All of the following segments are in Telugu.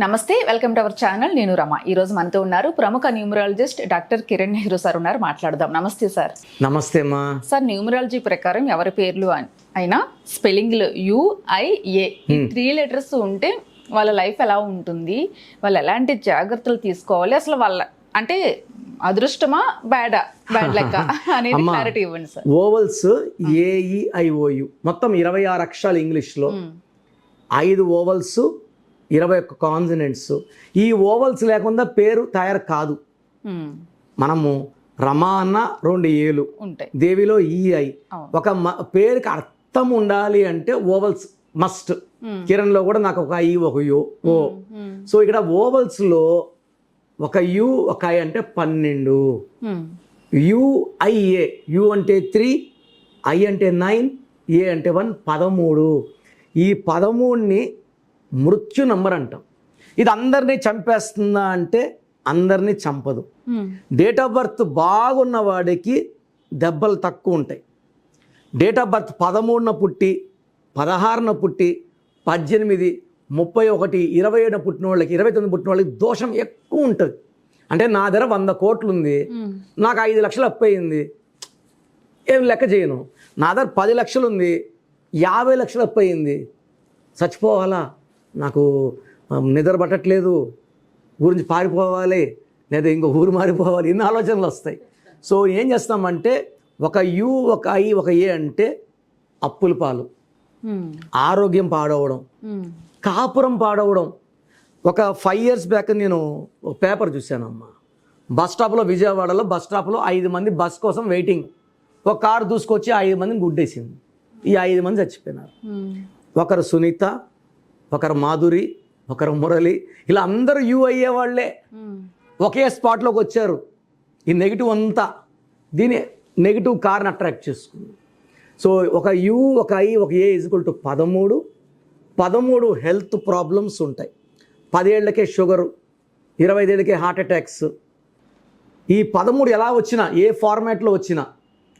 నమస్తే వెల్కమ్ టు అవర్ ఛానల్. నేను రమ. ఈ రోజు మనతో ఉన్నారు ప్రముఖ numerologist doctor Kiran Nehru sir ఉన్నారు. మాట్లాడదాం. నమస్తే సార్. నమస్తే అమ్మా. సార్ న్యూమరాలజీ ప్రకారం ఎవరి పేర్లు అయినా స్పెల్లింగ్లు యుఐఏ. ఈ త్రీ లెటర్స్ ఉంటే వాళ్ళ లైఫ్ ఎలా ఉంటుంది? వాళ్ళు ఎలాంటి జాగ్రత్తలు తీసుకోవాలి? అసలు వాళ్ళ అంటే అదృష్టమా బ్యాడా? బ్యాడ్ లెక్క? అనేది. క్లారిటీ ఇవ్వండి సార్. Ovals AEIOU. మొత్తం ఇరవై ఆరు అక్షరాలు ఇంగ్లీష్లో. ఐదు ఓవల్స్ ఇరవై ఒక్క కాన్సనెంట్స్ ఈ ఓవల్స్ లేకుండా పేరు తయారు కాదు. మనము రమా అన్న రెండు ఏలు ఉంటాయి దేవిలో ఈఐ అవును. ఒక పేరుకి అర్థం ఉండాలి అంటే ఓవల్స్ మస్ట్. కిరణ్లో కూడా నాకు ఒక ఐ ఒక యో ఓ. సో ఇక్కడ ఓవల్స్లో ఒక యు ఒక ఐ అంటే పన్నెండు. యుఐఏ యు అంటే త్రీ ఐ అంటే నైన్ ఏ అంటే వన్ పదమూడు ఈ పదమూడుని మృత్యు నంబర్ అంటాం. ఇది అందరినీ చంపేస్తుందా అంటే అందరినీ చంపదు. డేట్ ఆఫ్ బర్త్ బాగున్న వాడికి దెబ్బలు తక్కువ ఉంటాయి. డేట్ ఆఫ్ బర్త్ పదమూడున పుట్టి పదహారున పుట్టి పద్దెనిమిది ముప్పై ఒకటి ఇరవై ఏడున పుట్టిన వాళ్ళకి ఇరవై తొమ్మిది పుట్టిన వాళ్ళకి దోషం ఎక్కువ ఉంటుంది. అంటే నా దగ్గర వంద కోట్లు ఉంది మ్మ్. నాకు ఐదు లక్షలు అప్పు అయింది. ఏం లెక్క చేయను. నా దగ్గర పది లక్షలు ఉంది యాభై లక్షలు అప్పు అయింది. చచ్చిపోవాలా? నాకు నిద్ర పట్టట్లేదు గురించి పారిపోవాలి లేదా ఇంకో ఊరు మారిపోవాలి ఇన్ని ఆలోచనలు వస్తాయి. సో ఏం చేస్తామంటే ఒక యు ఒక ఐ ఒక ఏ అంటే అప్పుల పాలు. ఆరోగ్యం పాడవడం. కాపురం పాడవడం. ఒక ఫైవ్ ఇయర్స్ బ్యాక్ నేను ఒక పేపర్ చూశానమ్మా. బస్ స్టాప్లో విజయవాడలో బస్ స్టాప్లో ఐదు మంది బస్ కోసం వెయిటింగ్. ఒక కారు దూసుకొచ్చి ఐదు మందిని గుడ్డేసింది. ఈ ఐదు మంది చచ్చిపోయినారు. ఒకరు సునీత ఒకరు మాధురి ఒకరు మురళి ఇలా అందరూ యూ అయ్యే వాళ్ళే. ఒకే స్పాట్లోకి వచ్చారు. ఈ నెగిటివ్ అంతా దీని నెగిటివ్ కార్ని అట్రాక్ట్ చేసుకుంది. సో ఒక యు ఒక ఐ ఒక ఏ ఈజ్వల్ టు పదమూడు. పదమూడు హెల్త్ ప్రాబ్లమ్స్ ఉంటాయి. పదేళ్ళకే షుగరు ఇరవై ఐదేళ్ళకే హార్ట్ అటాక్స్. ఈ పదమూడు ఎలా వచ్చినా ఏ ఫార్మాట్లో వచ్చినా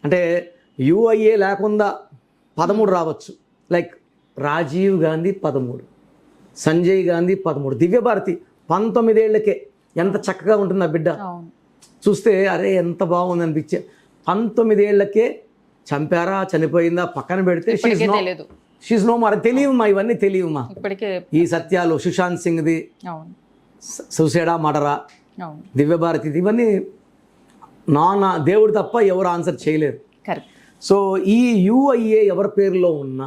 అంటే యూఐఏ లేకుండా పదమూడు రావచ్చు. లైక్ రాజీవ్ గాంధీ పదమూడు. సంజయ్ గాంధీ పదమూడు. దివ్యభారతి పంతొమ్మిదేళ్ళకే. ఎంత చక్కగా ఉంటుంది ఆ బిడ్డ చూస్తే అరే ఎంత బాగుంది అనిపించే. పంతొమ్మిదేళ్ళకే చంపారా చనిపోయిందా పక్కన పెడితే షీజ్ నో మరి తెలియమ్మా ఇవన్నీ తెలియమ్మా. ఇప్పటికే ఈ సత్యాలు సుశాంత్ సింగ్ది సుసేడా మడరా దివ్యభారతిది ఇవన్నీ నాన్న దేవుడు తప్ప ఎవరు ఆన్సర్ చేయలేరు. సో ఈ యుఐఏ ఎవరి పేరులో ఉన్నా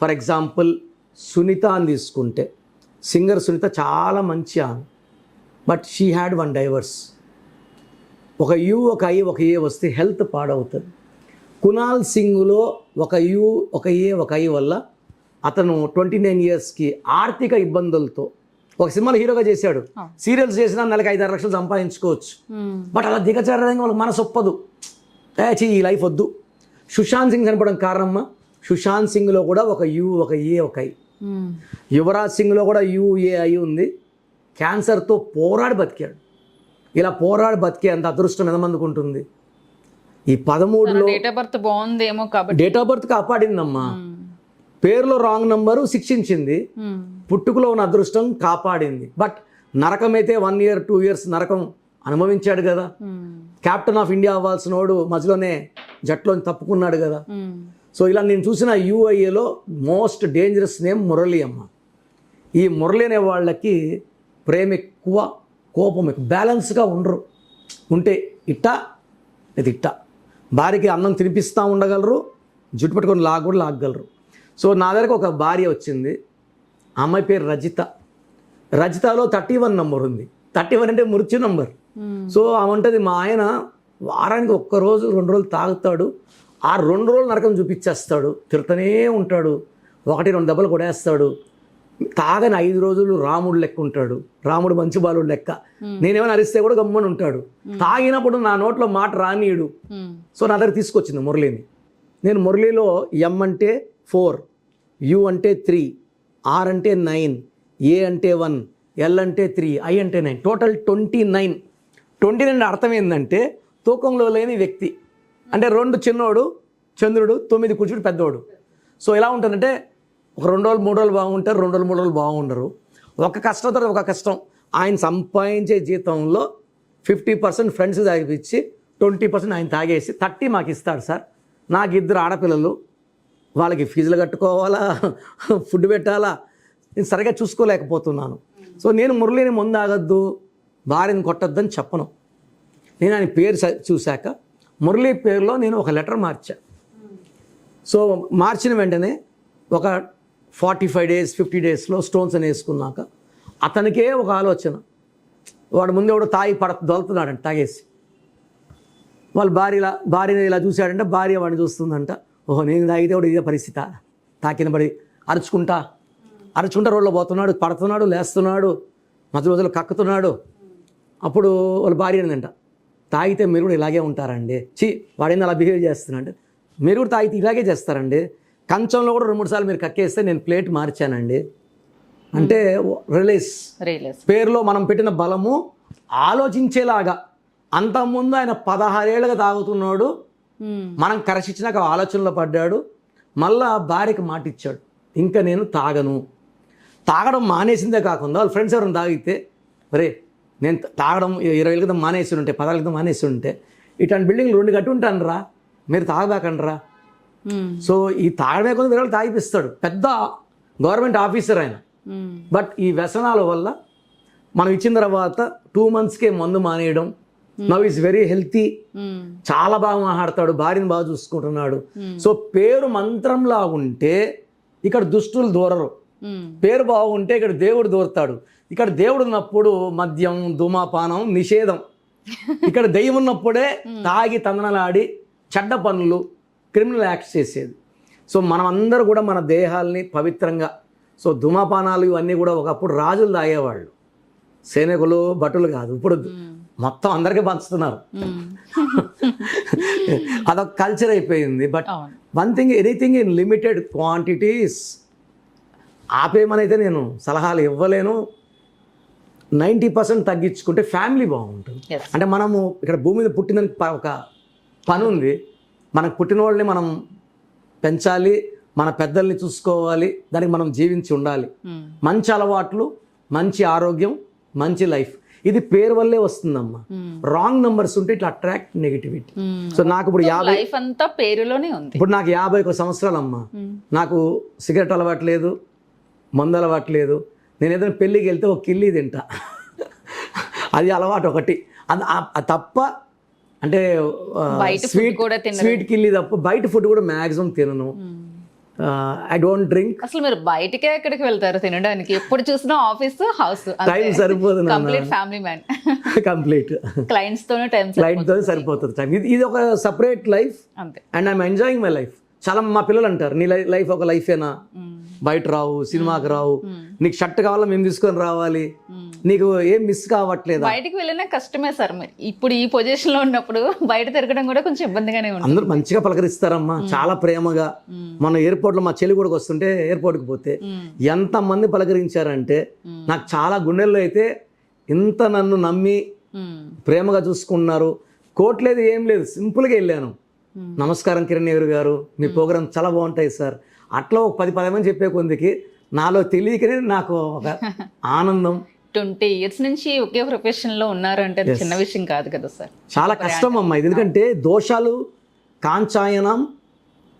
ఫర్ ఎగ్జాంపుల్ సునీత అని తీసుకుంటే. సింగర్ సునీత చాలా మంచి ఆమె but she had one divorce. ఒక యు ఒక ఐ ఒక ఏ వస్తే హెల్త్ పాడవుతుంది. కునాల్ సింగ్లో ఒక యు ఒక ఏ ఒక ఐ వల్ల అతను ట్వంటీ నైన్ ఇయర్స్కి ఆర్థిక ఇబ్బందులతో ఒక సినిమాలో హీరోగా చేశాడు. సీరియల్స్ చేసినా నెలకి ఐదు ఆరు లక్షలు సంపాదించుకోవచ్చు. బట్ అలా దిగజారడానికి వాళ్ళకి మనసు ఒప్పదు. ఏ చీ ఈ లైఫ్ వద్దు. సుశాంత్ సింగ్ చనిపోవడం కారణమ్మా సుశాంత్ సింగ్లో కూడా ఒక యు ఒక ఏ ఒక ఐ. యువరాజ్ సింగ్లో కూడా యుఏఐ ఉంది. క్యాన్సర్తో పోరాడి బతికాడు. ఇలా పోరాడి బతికే అంత అదృష్టం ఎంతమందికి ఉంటుంది? ఈ పదమూడులో డేట్ ఆఫ్ బర్త్ బాగుందేమో కాబట్టి. డేట్ ఆఫ్ బర్త్ కాపాడిందమ్మా. పేరులో రాంగ్ నంబరు శిక్షించింది. పుట్టుకలో ఉన్న అదృష్టం కాపాడింది. బట్ నరకమైతే వన్ ఇయర్ టూ ఇయర్స్ నరకం అనుభవించాడు కదా. కెప్టెన్ ఆఫ్ ఇండియా అవ్వాల్సిన వాడు మధ్యలోనే జట్టులో తప్పుకున్నాడు కదా. సో ఇలా నేను చూసిన యూఐఏలో మోస్ట్ డేంజరస్ నేమ్ మురళి అమ్మ. ఈ మురళి అనే వాళ్ళకి ప్రేమ ఎక్కువ కోపం ఎక్కువ బ్యాలెన్స్గా ఉండరు. ఉంటే ఇట్టా ఇది ఇట్టా. భార్యకి అన్నం తినిపిస్తూ ఉండగలరు జుట్టు పట్టుకొని లాగ్ కూడా లాగగలరు. సో నా దగ్గరకు ఒక భార్య వచ్చింది అమ్మాయి పేరు రజిత. రజితలో థర్టీ వన్ నంబర్ ఉంది. థర్టీ వన్ అంటే మృత్యు నంబర్. సో ఆమంటది మా ఆయన వారానికి ఒక్క రోజు రెండు రోజులు తాగుతాడు. ఆ రెండు రోజులు నరకం చూపించేస్తాడు తిడుతూనే ఉంటాడు. ఒకటి రెండు దెబ్బలు కొడేస్తాడు తాగని ఐదు రోజులు రాముడు లెక్క ఉంటాడు. రాముడు మంచి బాలుడు లెక్క. నేనేమైనా అరిస్తే కూడా గమ్మని ఉంటాడు. తాగినప్పుడు నా నోట్లో మాట రానీయుడు. సో నా దగ్గర తీసుకొచ్చింది మురళిని. నేను మురళిలో ఎం అంటే ఫోర్ యు అంటే త్రీ ఆర్ అంటే నైన్ ఏ అంటే వన్ ఎల్ అంటే త్రీ ఐ అంటే nine total twenty nine twenty nine అర్థం ఏంటంటే తూకంలో లేని వ్యక్తి. అంటే రెండు చిన్నోడు చంద్రుడు తొమ్మిది కూర్చుడు పెద్దోడు. సో ఎలా ఉంటుందంటే ఒక రెండు రోజులు మూడు రోజులు బాగుంటారు రెండు రోజులు మూడు రోజులు బాగుండరు. ఒక కష్టం తర్వాత ఒక కష్టం. ఆయన సంపాదించే జీతంలో ఫిఫ్టీ పర్సెంట్ ఫ్రెండ్స్ తాగిపించి ట్వంటీ పర్సెంట్ ఆయన తాగేసి థర్టీ మాకు ఇస్తాడు సార్. నాకు ఇద్దరు ఆడపిల్లలు. వాళ్ళకి ఫీజులు కట్టుకోవాలా? ఫుడ్ పెట్టాలా? నేను సరిగా చూసుకోలేకపోతున్నాను. సో నేను మురళిని ముందు ఆగద్దు భార్యని కొట్టద్దని చెప్పను. నేను ఆయన పేరు చూశాక మురళీ పేరులో నేను ఒక లెటర్ మార్చా. సో మార్చిన వెంటనే ఒక ఫార్టీ ఫైవ్ డేస్ ఫిఫ్టీ డేస్లో స్టోన్స్ అని వేసుకున్నాక అతనికే ఒక ఆలోచన. వాడు ముందే కూడా తాగి పడ దొలుతున్నాడంట తాగేసి. వాళ్ళ భార్య ఇలా భార్యని ఇలా చూశాడంటే భార్య వాడిని చూస్తుందంట. ఓహో నేను తాగితే వాడు ఇదే పరిస్థితి. తాకిన పడి అరుచుకుంటా. అరుచుకుంటా రోడ్లో పోతున్నాడు పడుతున్నాడు లేస్తున్నాడు మధ్య రోజులు కక్కుతున్నాడు. అప్పుడు వాళ్ళ భార్య ఏంటంట తాగితే మీరు కూడా ఇలాగే ఉంటారండి. చి వాడేంది అలా బిహేవ్ చేస్తున్నాడు మీరు కూడా తాగితే ఇలాగే చేస్తారండి. కంచంలో కూడా రెండు మూడు సార్లు మీరు కక్కేస్తే నేను ప్లేట్ మార్చానండి. అంటే రిలీజ్. పేరులో మనం పెట్టిన బలము ఆలోచించేలాగా. అంతకుముందు ఆయన పదహారేళ్ళుగా తాగుతున్నాడు. మనం కరచిచ్చినాక ఆలోచనలో పడ్డాడు. మళ్ళా భార్యకి మాట ఇచ్చాడు ఇంకా నేను తాగను. తాగడం మానేసిందే కాకుండా వాళ్ళ ఫ్రెండ్స్ ఎవరైనా తాగితే ఒరే నేను తాగడం ఇరవై ఏళ్ళ క్రితం మానేసి ఉంటే పదాల క్రితం మానేసి ఉంటే ఇట్లాంటి బిల్డింగ్లు రెండు కట్టి ఉంటాను రా మీరు తాగబాకండి రా సో ఈ తాగడమే కొంత వేరే వాళ్ళు తాగిపిస్తాడు. పెద్ద గవర్నమెంట్ ఆఫీసర్ ఆయన. బట్ ఈ వ్యసనాల వల్ల మనం ఇచ్చిన తర్వాత టూ మంత్స్కే మందు మానేయడం. Now is very healthy. చాలా బాగా మాట్లాడతాడు భార్యను బాగా చూసుకుంటున్నాడు. సో పేరు మంత్రంలా ఉంటే ఇక్కడ దుష్టులు దూరరు. పేరు బాగుంటే ఇక్కడ దేవుడు దూరతాడు. ఇక్కడ దేవుడు ఉన్నప్పుడు మద్యం ధూమాపానం నిషేధం. ఇక్కడ దెయ్యం ఉన్నప్పుడే తాగి తందనలాడి చెడ్డ పనులు క్రిమినల్ యాక్ట్స్ చేసేది. సో మనం అందరూ కూడా మన దేహాల్ని పవిత్రంగా సో ధూమపానాలు ఇవన్నీ కూడా ఒకప్పుడు రాజులు తాగేవాళ్ళు. సైనికులు భటులు కాదు ఇప్పుడు మొత్తం అందరికీ పంచుతున్నారు. అదొక కల్చర్ అయిపోయింది. But one thing anything in limited quantities ఆపేయమనైతే నేను సలహాలు ఇవ్వలేను. నైంటీ పర్సెంట్ తగ్గించుకుంటే ఫ్యామిలీ బాగుంటుంది. అంటే మనము ఇక్కడ భూమి మీద పుట్టిందని ఒక పని ఉంది. మనకు పుట్టిన వాళ్ళని మనం పెంచాలి. మన పెద్దల్ని చూసుకోవాలి. దానికి మనం జీవించి ఉండాలి. Mm. మంచి అలవాట్లు మంచి ఆరోగ్యం మంచి లైఫ్. ఇది పేరు వల్లే వస్తుందమ్మా. రాంగ్ నంబర్స్ ఉంటే ఇట్లా అట్రాక్ట్ నెగిటివిటీ సో నాకు ఇప్పుడు యాభై లైఫ్ అంతా పేరులోనే ఉంది. ఇప్పుడు నాకు యాభై ఒక సంవత్సరాలు అమ్మా నాకు సిగరెట్ అలవాటు లేదు. మందు అలవాటు లేదు నేను ఏదైనా పెళ్ళికి వెళ్తే ఒక కిల్లి తింటా. అది అలవాటు ఒకటి. అది తప్ప అంటే స్వీట్ కూడా. స్వీట్ కిల్లి తప్ప బయట ఫుడ్ కూడా మ్యాక్సిమం తినను. I don't drink. అసలు మీరు బయటకే ఎక్కడికి వెళ్తారు తినడానికి? ఎప్పుడు చూసినా ఆఫీస్ హౌస్. టైం సరిపోదు complete family man. Complete. Clients తోనే టైం క్లయింట్తో సరిపోతుంది టైం ఇది ఇది ఒక సపరేట్ లైఫ్ అంతే. And I'm enjoying my life చాలా మా పిల్లలు అంటారు నీ లైఫ్ ఒక లైఫేనా బయట రావు సినిమాకి రావు. నీకు షర్ట్ కావాలా? మేము తీసుకొని రావాలి. నీకు ఏం మిస్ కావట్లేదా? బయటికి వెళ్ళినా కష్టమే సార్ మరి. ఇప్పుడు ఈ పొజిషన్లో ఉన్నప్పుడు బయట తిరగడం కూడా కొంచెం ఇబ్బందిగానే ఉంటుంది. అందరూ మంచిగా పలకరిస్తారమ్మా. చాలా ప్రేమగా. మన ఎయిర్పోర్ట్లో మా చెల్లి కూడా వస్తుంటే ఎయిర్పోర్ట్కి పోతే ఎంత మంది పలకరించారంటే నాకు చాలా గుండెల్లో అయితే ఇంత నన్ను నమ్మి మ్మ్. ప్రేమగా చూసుకున్నారు. కోట్లేదు ఏం లేదు. సింపుల్గా వెళ్ళాను. నమస్కారం కిరణ్ నెహ్రూ గారు. మీ ప్రోగ్రామ్ చాలా బాగుంటాయి సార్. అట్లా ఒక పది పది మంది చెప్పే కొందికి నాలో తెలియకనే నాకు ఒక ఆనందం. ట్వంటీ ఇయర్స్ నుంచి ఒకే ప్రొఫెషన్లో ఉన్నారు అంటే చిన్న విషయం కాదు కదా సార్. చాలా కష్టం అమ్మా. ఇది ఎందుకంటే దోషాలు కాంచాయనం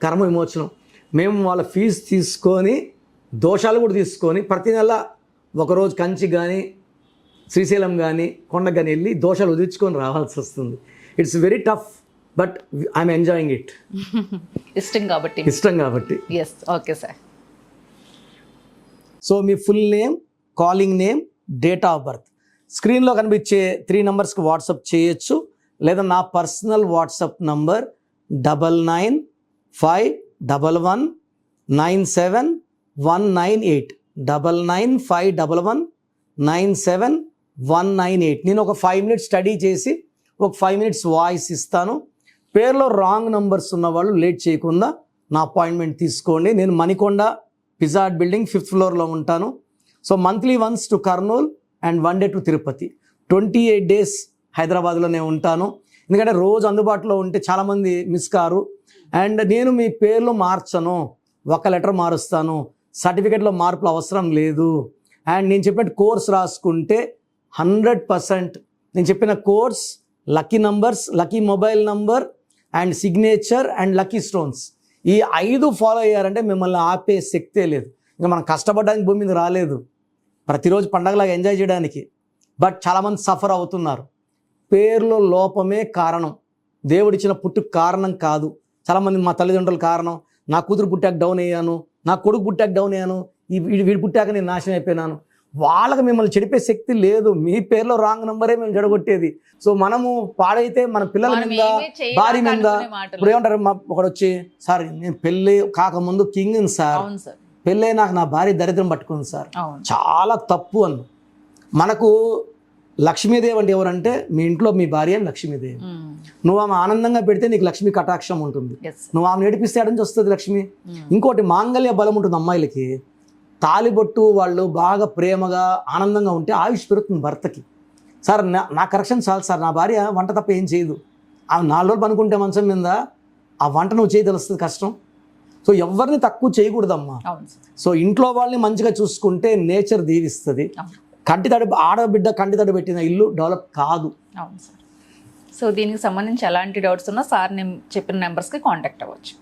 కర్మ విమోచనం. మేము వాళ్ళ ఫీజు తీసుకొని దోషాలు కూడా తీసుకొని ప్రతి నెల ఒకరోజు కంచి కానీ శ్రీశైలం కానీ కొండకు కానీ వెళ్ళి దోషాలు వదిలించుకొని రావాల్సి వస్తుంది. It's very tough but I'm enjoying it. ఇష్టం కాబట్టి. ఇష్టం కాబట్టి. Yes okay sir so me full name calling name date of birth. స్క్రీన్లో కనిపించే త్రీ నెంబర్స్కి వాట్సాప్ చేయొచ్చు. లేదా నా personal WhatsApp number double nine five double one nine seven one nine eight double nine five double one nine seven one nine eight నేను ఒక ఫైవ్ మినిట్స్ స్టడీ చేసి ఒక ఫైవ్ మినిట్స్ వాయిస్ ఇస్తాను. పేర్లో రాంగ్ నంబర్స్ ఉన్న వాళ్ళు లేట్ చేయకుండా నా అపాయింట్మెంట్ తీసుకోండి. నేను మణికొండ పిజాడ్ బిల్డింగ్ ఫిఫ్త్ ఫ్లోర్లో ఉంటాను. So monthly once to Kurnool and one day to Tirupati. Twenty eight days హైదరాబాద్లోనే ఉంటాను. ఎందుకంటే రోజు అందుబాటులో ఉంటే చాలామంది మిస్ కారు. అండ్ నేను మీ పేర్లు మార్చను. ఒక లెటర్ మారుస్తాను. సర్టిఫికేట్లో మార్పులు అవసరం లేదు. అండ్ నేను చెప్పిన కోర్స్ రాసుకుంటే హండ్రెడ్ పర్సెంట్ నేను చెప్పిన course lucky numbers lucky mobile number and signature and lucky stones. ఈ ఐదు ఫాలో అయ్యారంటే మిమ్మల్ని ఆపే శక్తే లేదు. ఇంకా మనం కష్టపడడానికి భూమి మీద రాలేదు. ప్రతిరోజు పండగలాగా ఎంజాయ్ చేయడానికి. బట్ చాలామంది సఫర్ అవుతున్నారు. పేర్లో లోపమే కారణం. దేవుడిచ్చిన పుట్టుకు కారణం కాదు. చాలామంది మా తల్లిదండ్రుల కారణం. నా కూతురు పుట్టాక డౌన్ అయ్యాను. నా కొడుకు పుట్టాక డౌన్ అయ్యాను. ఈ వీడి పుట్టాక నేను నాశనం అయిపోయినాను. వాళ్ళకి మిమ్మల్ని చెడిపే శక్తి లేదు. మీ పేరులో రాంగ్ నంబరే మేము చెడగొట్టేది. సో మనము పాడైతే మన పిల్లల మీద భార్య మీద. ఇప్పుడు ఏమంటారు? మా ఒకడు వచ్చి సార్ నేను పెళ్ళి కాకముందు కింగ్ సార్. పెళ్ళై నాకు నా భార్య దరిద్రం పట్టుకుంది సార్. చాలా తప్పు అన్న. మనకు లక్ష్మీదేవి అంటే ఎవరంటే మీ ఇంట్లో మీ భార్య లక్ష్మీదేవి. నువ్వు ఆమె ఆనందంగా పెడితే నీకు లక్ష్మీ కటాక్షం ఉంటుంది. నువ్వు ఆమె ఏడిపిస్తే ఆడ నుంచి వస్తుంది లక్ష్మి. ఇంకోటి మాంగళ్య బలం ఉంటుంది అమ్మాయిలకి. తాలిబొట్టు వాళ్ళు బాగా ప్రేమగా ఆనందంగా ఉంటే ఆయుష్ పెరుగుతుంది భర్తకి. సార్ నా నా కరెక్షన్ చాలు సార్ నా భార్య వంట తప్ప ఏం చేయదు. ఆమె నాలుగు రోజులు పనుకుంటే మంచం మీద ఆ వంట నువ్వు చేయి తెలుస్తుంది కష్టం. సో ఎవరిని తక్కువ చేయకూడదమ్మా. సో ఇంట్లో వాళ్ళని మంచిగా చూసుకుంటే నేచర్ దీవిస్తుంది. కంటి తడి ఆడబిడ్డ కంటి తడి పెట్టిన ఇల్లు డెవలప్ కాదు. అవును సార్. సో దీనికి సంబంధించి ఎలాంటి డౌట్స్ ఉన్నా సార్ నేను చెప్పిన నెంబర్స్కి కాంటాక్ట్ అవ్వచ్చు.